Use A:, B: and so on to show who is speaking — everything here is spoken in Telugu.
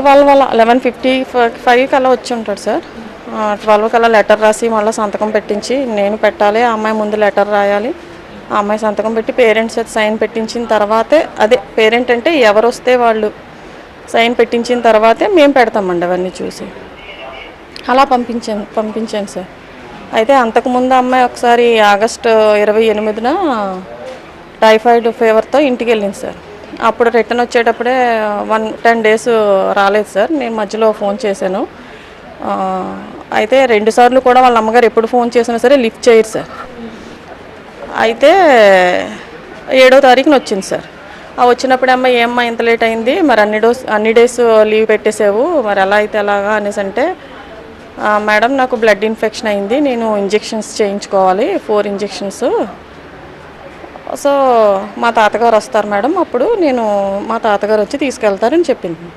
A: ట్వెల్వ్ అలా లెవెన్ ఫిఫ్టీ ఫైవ్ కల్లా వచ్చి ఉంటాడు సార్. ట్వెల్వ్ కల్లా లెటర్ రాసి మళ్ళీ సంతకం పెట్టించి నేను పెట్టాలి ఆ అమ్మాయి ముందు లెటర్ రాయాలి ఆ అమ్మాయి సంతకం పెట్టి పేరెంట్స్ సైన్ పెట్టించిన తర్వాతే అదే పేరెంట్ అంటే ఎవరు వస్తే వాళ్ళు సైన్ పెట్టించిన తర్వాతే మేము పెడతామండి అవన్నీ చూసి. అలా పంపించాను పంపించాను సార్. అయితే అంతకుముందు అమ్మాయి ఒకసారి ఆగస్టు ఇరవై ఎనిమిదిన టైఫాయిడ్ ఫీవర్తో ఇంటికి వెళ్ళింది సార్. అప్పుడు రిటర్న్ వచ్చేటప్పుడే వన్ టెన్ డేస్ రాలేదు సార్. నేను మధ్యలో ఫోన్ చేశాను. అయితే రెండు సార్లు కూడా వాళ్ళ అమ్మగారు ఎప్పుడు ఫోన్ చేసినా సరే లిఫ్ట్ చేయరు సార్. అయితే ఏడో తారీఖున వచ్చింది సార్. ఆ వచ్చినప్పుడు అమ్మ ఏమ్మా ఇంత లేట్ అయింది. మరి అన్ని డోస్ అన్ని డేస్ లీవ్ పెట్టేసావు. మరి ఎలా అయితే ఎలాగా అనేసి అంటే మేడం నాకు బ్లడ్ ఇన్ఫెక్షన్ అయింది. నేను ఇంజెక్షన్స్ చేయించుకోవాలి. Four injections. సో మా తాతగారు వస్తారు మేడం. అప్పుడు నేను మా తాతగారు వచ్చి తీసుకెళ్తారని చెప్పింది.